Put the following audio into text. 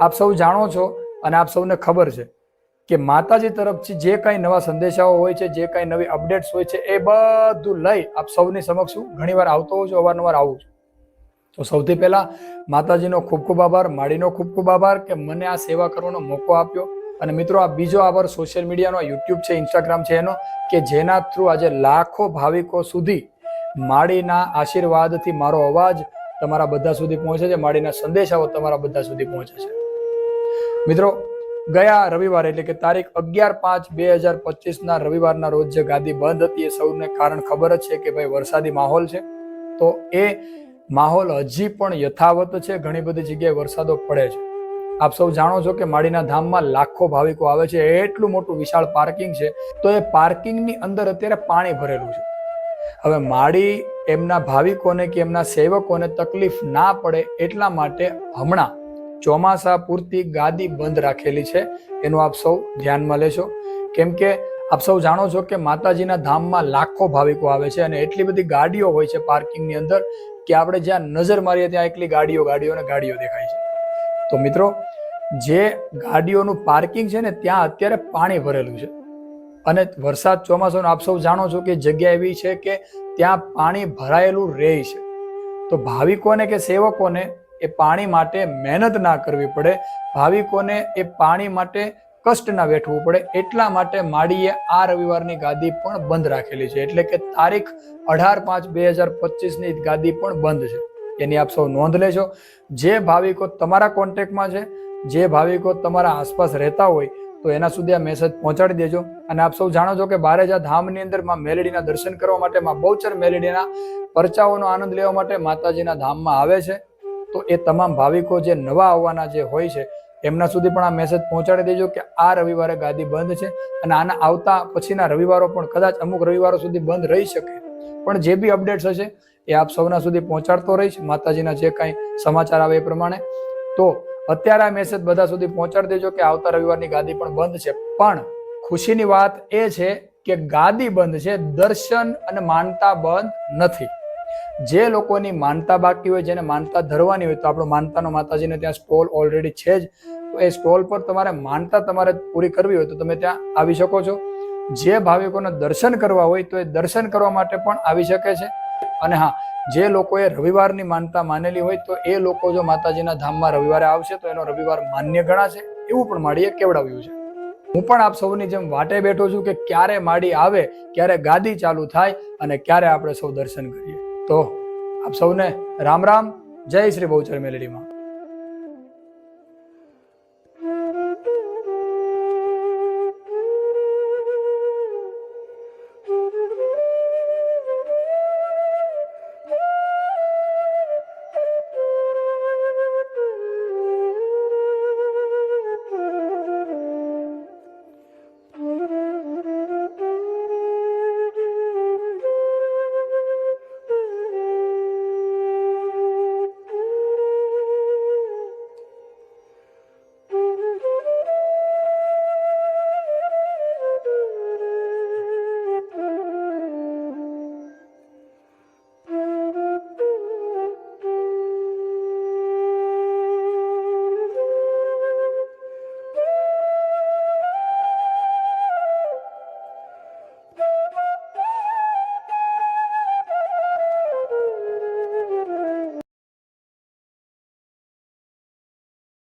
આપ સૌ જાણો છો અને આપ સૌને ખબર છે કે માતાજી તરફથી જે કાંઈ નવા સંદેશાઓ હોય છે, જે કાંઈ નવી અપડેટ્સ હોય છે, એ બધું લઈ આપ સૌની સમક્ષ હું ઘણીવાર આવતો હોઉં છું, અવારનવાર આવું છું. તો સૌથી પહેલાં માતાજીનો ખૂબ ખૂબ આભાર માળીનો ખૂબ ખૂબ આભાર કે મને આ સેવા કરવાનો મોકો આપ્યો. અને મિત્રો, આ બીજો આભાર સોશિયલ મીડિયાનો યુટ્યુબ છે ઇન્સ્ટાગ્રામ છે એનો, કે જેના થ્રુ આજે લાખો ભાવિકો સુધી માળીના આશીર્વાદથી મારો અવાજ તમારા બધા સુધી પહોંચે છે માળીના સંદેશાઓ તમારા બધા સુધી પહોંચે છે. મિત્રો, ગયા રવિવારે એટલે કે તારીખ અગિયાર પાંચ બે હજાર પચીસના રવિવારના રોજ જે ગાદી બંધ હતી એ સૌને કારણ ખબર જ છે કે ભાઈ વરસાદી માહોલ છે. તો એ માહોલ હજી પણ યથાવત છે, ઘણી બધી જગ્યાએ વરસાદો પડે છે. આપ સૌ જાણો છો કે માળીના ધામમાં લાખો ભાવિકો આવે છે, એટલું મોટું વિશાળ પાર્કિંગ છે, તો એ પાર્કિંગની અંદર અત્યારે પાણી ભરેલું છે. હવે માળી એમના ભાવિકોને કે એમના સેવકોને તકલીફ ના પડે એટલા માટે હમણાં ચોમાસા પૂરતી ગાદી બંધ રાખેલી છે. એનું આપ સૌ ધ્યાનમાં લેશો. કેમ કે આપ સૌ જાણો છો કે માતાજીના ધામમાં લાખો ભાવિકો આવે છે અને એટલી બધી ગાડીઓ હોય છે પાર્કિંગની અંદર કે આપણે જ્યાં નજર મારીએ ત્યાં એકલી ગાડીઓ ગાડીઓ ને ગાડીઓ દેખાય છે. તો મિત્રો, જે ગાડીઓનું પાર્કિંગ છે ને ત્યાં અત્યારે પાણી ભરેલું છે. અને વરસાદ ચોમાસાનો આપ સૌ જાણો છો કે જગ્યા એવી છે કે ત્યાં પાણી ભરાયેલું રહે છે. તો ભાવિકોને કે સેવકોને એ પાણી માટે મહેનત ના કરવી પડે. ભાવિકોને એ પાણી માટે કષ્ટ ના વેઠવું પડે. એટલા માટે માળીએ આ રવિવારની ગાદી પણ બંધ રાખેલી છે. એટલે કે તારીખ અઢાર પાંચ બે હજાર પચીસની ગાદી પણ બંધ છે. એની આપ સૌ નોંધ લેજો. જે ભાવિકો તમારા કોન્ટેક્ટમાં છે, જે ભાવિકો તમારા આસપાસ રહેતા હોય, તો એના સુધી આ મેસેજ પહોંચાડી દેજો. અને આપ સૌ જાણો છો કે બારેજા ધામની અંદરમાં મેલેડીના દર્શન કરવા માટે માં બહુચર મેલેડીના પરચાઓનો આનંદ લેવા માટે માતાજીના ધામમાં આવે છે. તો એ તમામ ભાવિકો જે નવા આવવાના જે હોય છે, એમના સુધી પણ આ મેસેજ પહોંચાડી દેજો કે આ રવિવારે ગાદી બંધ છે અને આના આવતા પછીના રવિવારો પણ કદાચ અમુક રવિવારો સુધી બંધ રહી શકે. પણ જે બી અપડેટ્સ હશે, એ આપ સૌના સુધી પહોંચાડતો રહીશ. માતાજીના જે કાંઈ સમાચાર આવે એ પ્રમાણે. તો અત્યારે આ મેસેજ બધા સુધી પહોંચાડી દેજો કે આવતા રવિવારની ગાદી પણ બંધ છે. પણ ખુશીની વાત એ છે કે ગાદી બંધ છે, દર્શન અને માનતા બંધ નથી. જે લોકોની માનતા બાકી હોય, જેને માનતા ધરવાની હોય, તો આપણો માનતાનો માતાજીને ત્યાં સ્ટોલ ઓલરેડી છે જ. તો એ સ્ટોલ પર તમારે માનતા તમારે પૂરી કરવી હોય, તો તમે ત્યાં આવી શકો છો. જે ભાવિકોને દર્શન કરવા હોય, તો એ દર્શન કરવા માટે પણ આવી શકે છે. અને હા, જે લોકોએ રવિવારની માનતા માનેલી હોય, તો એ લોકો જો માતાજીના ધામમાં રવિવારે આવશે, તો એનો રવિવાર માન્ય ગણાશે. એવું પણ માળીએ કેવડાવ્યું છે. હું પણ આપ સૌની જેમ વાટે બેઠો છું કે ક્યારે માડી આવે, ક્યારે ગાદી ચાલુ થાય, અને ક્યારે આપણે સૌ દર્શન કરીએ. તો આપ સૌને રામ રામ જય શ્રી બહુચર મેલેડીમાં.